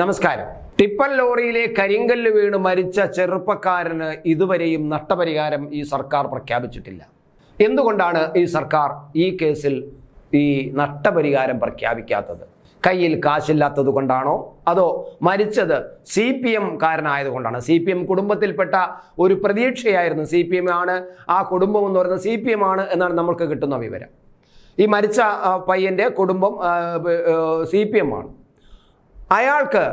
നമസ്കാരം. ടിപ്പർ ലോറിയിലെ കരിങ്കല്ല് വീണ് മരിച്ച ചെറുപ്പക്കാരന് ഇതുവരെയും നഷ്ടപരിഹാരം ഈ സർക്കാർ പ്രഖ്യാപിച്ചിട്ടില്ല. എന്തുകൊണ്ടാണ് ഈ സർക്കാർ ഈ കേസിൽ ഈ നഷ്ടപരിഹാരം പ്രഖ്യാപിക്കാത്തത്? കയ്യിൽ കാശില്ലാത്തത് കൊണ്ടാണോ? അതോ മരിച്ചത് സി പി എം കാരനായതുകൊണ്ടാണ്? സി പി എം കുടുംബത്തിൽപ്പെട്ട ഒരു പ്രതീക്ഷയായിരുന്നു സി പി എം ആണ് ആ കുടുംബം എന്ന് പറയുന്നത് സി പി എം ആണ് എന്നാണ് നമ്മൾക്ക് കിട്ടുന്ന വിവരം. ഈ മരിച്ച പയ്യന്റെ കുടുംബം സി പി എം ആണ്. അയാൾക്ക്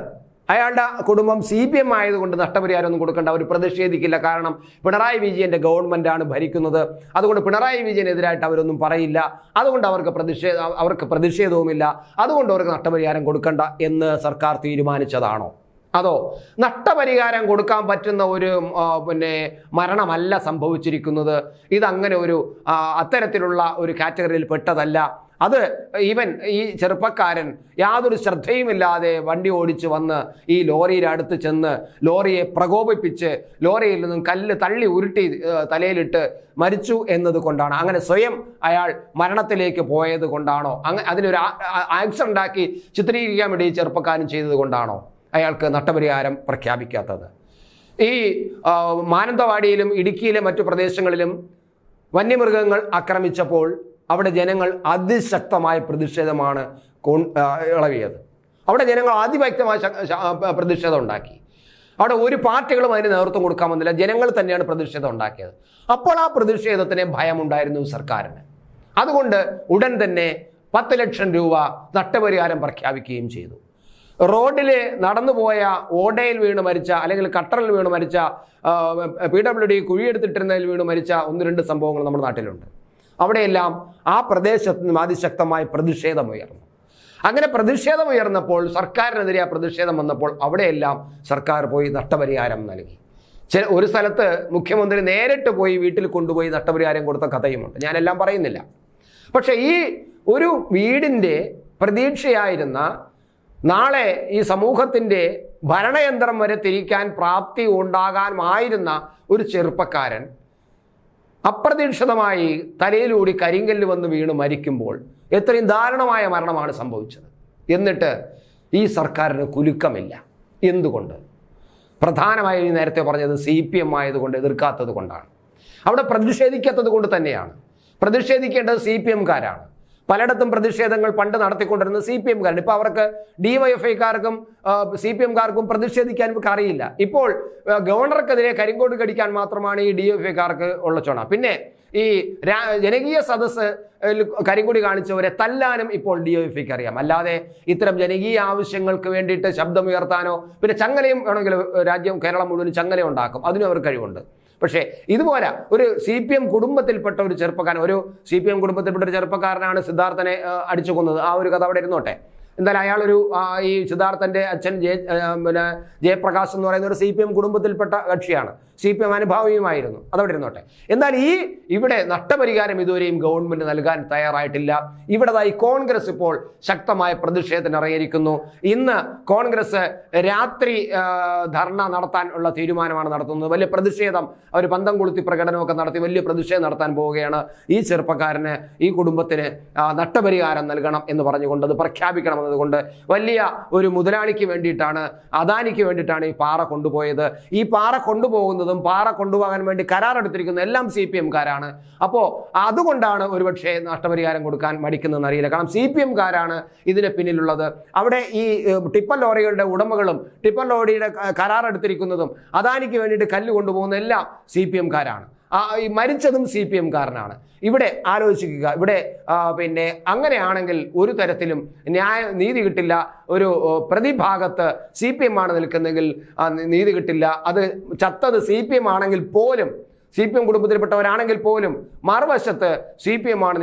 അയാളുടെ കുടുംബം സി പി എം ആയതുകൊണ്ട് നഷ്ടപരിഹാരമൊന്നും കൊടുക്കേണ്ട അവർ പ്രതിഷേധിക്കില്ല. കാരണം പിണറായി വിജയന്റെ ഗവൺമെന്റാണ് ഭരിക്കുന്നത്. അതുകൊണ്ട് പിണറായി വിജയനെതിരായിട്ട് അവരൊന്നും പറയില്ല. അതുകൊണ്ട് അവർക്ക് പ്രതിഷേധ അവർക്ക് പ്രതിഷേധവുമില്ല. അതുകൊണ്ട് അവർക്ക് നഷ്ടപരിഹാരം കൊടുക്കണ്ട എന്ന് സർക്കാർ തീരുമാനിച്ചതാണോ? അതോ നഷ്ടപരിഹാരം കൊടുക്കാൻ പറ്റുന്ന ഒരു പിന്നെ മരണമല്ല സംഭവിച്ചിരിക്കുന്നത്? ഇതങ്ങനെ ഒരു അത്തരത്തിലുള്ള ഒരു കാറ്റഗറിയിൽ പെട്ടതല്ല. അത് ഈവൻ ഈ ചെറുപ്പക്കാരൻ യാതൊരു ശ്രദ്ധയുമില്ലാതെ വണ്ടി ഓടിച്ച് വന്ന് ഈ ലോറിയുടെ അടുത്ത് ചെന്ന് ലോറിയെ പ്രകോപിപ്പിച്ച് ലോറിയിൽ നിന്നും കല്ല് തള്ളി ഉരുട്ടി തലയിലിട്ട് മരിച്ചു എന്നതുകൊണ്ടാണ് അങ്ങനെ സ്വയം അയാൾ മരണത്തിലേക്ക് പോയത് കൊണ്ടാണോ? അങ്ങ അതിനൊരു ആക്സിഡന്റ് ആക്കി ചിത്രീകരിക്കാൻ വേണ്ടി ചെറുപ്പക്കാരൻ ചെയ്തത് കൊണ്ടാണോ അയാൾക്ക് നഷ്ടപരിഹാരം പ്രഖ്യാപിക്കാത്തത്? ഈ മാനന്തവാടിയിലും ഇടുക്കിയിലെ മറ്റു പ്രദേശങ്ങളിലും വന്യമൃഗങ്ങൾ ആക്രമിച്ചപ്പോൾ അവിടെ ജനങ്ങൾ അതിശക്തമായ പ്രതിഷേധമാണ് ഇളവിയത് അവിടെ ജനങ്ങൾ അതിവ്യക്തമായ പ്രതിഷേധം ഉണ്ടാക്കി അവിടെ ഒരു പാർട്ടികളും അതിന് നേതൃത്വം കൊടുക്കാൻ വന്നില്ല ജനങ്ങൾ തന്നെയാണ് പ്രതിഷേധം ഉണ്ടാക്കിയത് അപ്പോൾ ആ പ്രതിഷേധത്തിന് ഭയമുണ്ടായിരുന്നു സർക്കാരിന് അതുകൊണ്ട് ഉടൻ തന്നെ പത്ത് ലക്ഷം രൂപ നഷ്ടപരിഹാരം പ്രഖ്യാപിക്കുകയും ചെയ്തു റോഡിൽ നടന്നുപോയ ഓടയിൽ വീണ് മരിച്ച അല്ലെങ്കിൽ കട്ടറിൽ വീണ് മരിച്ച പി ഡബ്ല്യു ഡി കുഴിയെടുത്തിട്ടിരുന്നതിൽ വീണ് മരിച്ച ഒന്ന് രണ്ട് സംഭവങ്ങൾ നമ്മുടെ നാട്ടിലുണ്ട് അവിടെയെല്ലാം ആ പ്രദേശത്ത് നിന്നും അതിശക്തമായ പ്രതിഷേധമുയർന്നു അങ്ങനെ പ്രതിഷേധമുയർന്നപ്പോൾ സർക്കാരിനെതിരെ ആ പ്രതിഷേധം വന്നപ്പോൾ അവിടെയെല്ലാം സർക്കാർ പോയി നഷ്ടപരിഹാരം നൽകി. ചില ഒരു സ്ഥലത്ത് മുഖ്യമന്ത്രി നേരിട്ട് പോയി വീട്ടിൽ കൊണ്ടുപോയി നഷ്ടപരിഹാരം കൊടുത്ത കഥയുമുണ്ട്. ഞാനെല്ലാം പറയുന്നില്ല. പക്ഷേ ഈ ഒരു വീടിന്റെ പ്രതീക്ഷയായിരുന്ന നാളെ ഈ സമൂഹത്തിന്റെ ഭരണയന്ത്രം വരെ തിരിക്കാൻ പ്രാപ്തി ഉണ്ടാകാമായിരുന്ന ഒരു ചെറുപ്പക്കാരൻ അപ്രതീക്ഷിതമായി തലയിലൂടി കരിങ്കല്ല് വന്ന് വീണ് മരിക്കുമ്പോൾ എത്രയും ദാരുണമായ മരണമാണ് സംഭവിച്ചത്. എന്നിട്ട് ഈ സർക്കാരിന് കുലുക്കമില്ല. എന്തുകൊണ്ട്? പ്രധാനമായും ഈ നേരത്തെ പറഞ്ഞത് സി പി എം ആയതുകൊണ്ട് എതിർക്കാത്തത് കൊണ്ടാണ്. അവിടെ പ്രതിഷേധിക്കാത്തത് കൊണ്ട് തന്നെയാണ്. പ്രതിഷേധിക്കേണ്ടത് സി പി എംകാരാണ് പലയിടത്തും പ്രതിഷേധങ്ങൾ പണ്ട് നടത്തിക്കൊണ്ടിരുന്നത് സി പി എംകാരാണ് ഇപ്പോൾ അവർക്ക് ഡി വൈ എഫ് ഐക്കാർക്കും സി പി എംകാർക്കും പ്രതിഷേധിക്കാൻ ഇവർക്ക് അറിയില്ല. ഇപ്പോൾ ഗവർണർക്കെതിരെ കരിങ്കോട് കടിക്കാൻ മാത്രമാണ് ഈ ഡി എഫ് ഐക്കാർക്ക് ഉള്ള ചുണ. പിന്നെ ഈ ജനകീയ സദസ്സ് ൽ കരിങ്കൊടി കാണിച്ചവരെ തല്ലാനും ഇപ്പോൾ ഡി എഫ് ഐക്ക് അറിയാം. അല്ലാതെ ഇത്തരം ജനകീയ ആവശ്യങ്ങൾക്ക് വേണ്ടിയിട്ട് ശബ്ദമുയർത്താനോ പിന്നെ ചങ്ങലയും വേണമെങ്കിൽ രാജ്യം കേരളം മുഴുവൻ ചങ്ങല ഉണ്ടാക്കും. അതിനും അവർ കഴിവുണ്ട്. പക്ഷേ ഇതുപോലെ ഒരു സി പി എം കുടുംബത്തിൽപ്പെട്ട ഒരു ചെറുപ്പക്കാരൻ ഒരു സി പി എം കുടുംബത്തിൽപ്പെട്ട ഒരു ചെറുപ്പക്കാരനാണ് സിദ്ധാർത്ഥനെ അടിച്ചു കൊന്നത്. ആ ഒരു കഥ അവിടെ ഇരുന്നോട്ടെ. എന്തായാലും അയാളൊരു ഈ സിദ്ധാർത്ഥന്റെ അച്ഛൻ ജയ പിന്നെ ജയപ്രകാശ് എന്ന് പറയുന്ന ഒരു സി പി എം കുടുംബത്തിൽപ്പെട്ട കക്ഷിയാണ്. സി പി എം അനുഭാവിയുമായിരുന്നു. അതവിടെ ഇരുന്നോട്ടെ എന്നാൽ ഈ ഇവിടെ നഷ്ടപരിഹാരം ഇതുവരെയും ഗവൺമെന്റ് നൽകാൻ തയ്യാറായിട്ടില്ല. ഇവിടെതായി കോൺഗ്രസ് ഇപ്പോൾ ശക്തമായ പ്രതിഷേധത്തിന് ഇറങ്ങിയിരിക്കുന്നു. ഇന്ന് കോൺഗ്രസ് രാത്രി ധർണ നടത്താൻ ഉള്ള തീരുമാനമാണ് നടത്തുന്നത്. വലിയ പ്രതിഷേധം അവർ പന്തം കൊളുത്തി പ്രകടനമൊക്കെ നടത്തി വലിയ പ്രതിഷേധം നടത്താൻ പോവുകയാണ്. ഈ ചെറുപ്പക്കാരന് ഈ കുടുംബത്തിന് നഷ്ടപരിഹാരം നൽകണം എന്ന് പറഞ്ഞുകൊണ്ട് അത് പ്രഖ്യാപിക്കണം എന്നതുകൊണ്ട് വലിയ ഒരു മുതലാളിക്ക് വേണ്ടിയിട്ടാണ് അദാനിക്ക് വേണ്ടിയിട്ടാണ് ഈ പാറ കൊണ്ടുപോയത്. ഈ പാറ കൊണ്ടുപോകുന്നതും പാറ കൊണ്ടുപോകാൻ വേണ്ടി കരാറെടുത്തിരിക്കുന്നതും എല്ലാം സി പി എംകാരാണ്. അപ്പോൾ അതുകൊണ്ടാണ് ഒരുപക്ഷെ നഷ്ടപരിഹാരം കൊടുക്കാൻ മടിക്കുന്നതെന്ന് അറിയില്ല. കാരണം സി പി എംകാരാണ് ഇതിന് പിന്നിലുള്ളത്. അവിടെ ഈ ടിപ്പർ ലോറികളുടെ ഉടമകളും ടിപ്പർ ലോറിയുടെ കരാർ കരാറെടുത്തിരിക്കുന്നതും അദാനിക്ക് വേണ്ടിയിട്ട് കല്ല് കൊണ്ടുപോകുന്ന എല്ലാം സി പി എംകാരാണ്. ഈ മരിച്ചതും സി പി എംകാരനാണ് ഇവിടെ ആലോചിക്കുക. ഇവിടെ പിന്നെ അങ്ങനെയാണെങ്കിൽ ഒരു തരത്തിലും ന്യായ നീതി കിട്ടില്ല. ഒരു പ്രതിഭാഗത്ത് സി പി എം ആണ് നിൽക്കുന്നെങ്കിൽ നീതി കിട്ടില്ല. അത് ചത്തത് സി പി എം ആണെങ്കിൽ പോലും സി പി എം കുടുംബത്തിൽപ്പെട്ടവരാണെങ്കിൽ പോലും മറുവശത്ത് സി പി എം ആണ്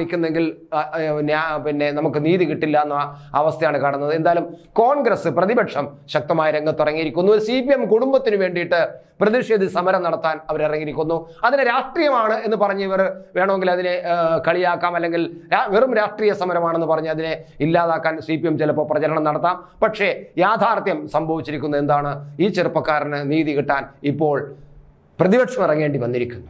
ന്യാ- പിന്നെ നമുക്ക് നീതി കിട്ടില്ല എന്ന അവസ്ഥയാണ് കാണുന്നത്. എന്തായാലും കോൺഗ്രസ് പ്രതിപക്ഷം ശക്തമായ രംഗത്തിറങ്ങിയിരിക്കുന്നു. സി പി എം കുടുംബത്തിന് വേണ്ടിയിട്ട് പ്രതിഷേധ സമരം നടത്താൻ അവരിറങ്ങിയിരിക്കുന്നു. അതിന് രാഷ്ട്രീയമാണ് എന്ന് പറഞ്ഞ് ഇവർ വേണമെങ്കിൽ അതിനെ കളിയാക്കാം. അല്ലെങ്കിൽ വെറും രാഷ്ട്രീയ സമരമാണെന്ന് പറഞ്ഞ് അതിനെ ഇല്ലാതാക്കാൻ സി പി എം ചിലപ്പോൾ പ്രചരണം നടത്താം. പക്ഷേ യാഥാർത്ഥ്യം സംഭവിച്ചിരിക്കുന്നത് എന്താണ്? ഈ ചെറുപ്പക്കാരന് നീതി കിട്ടാൻ ഇപ്പോൾ പ്രതിപക്ഷം ഇറങ്ങേണ്ടി വന്നിരിക്കുന്നു.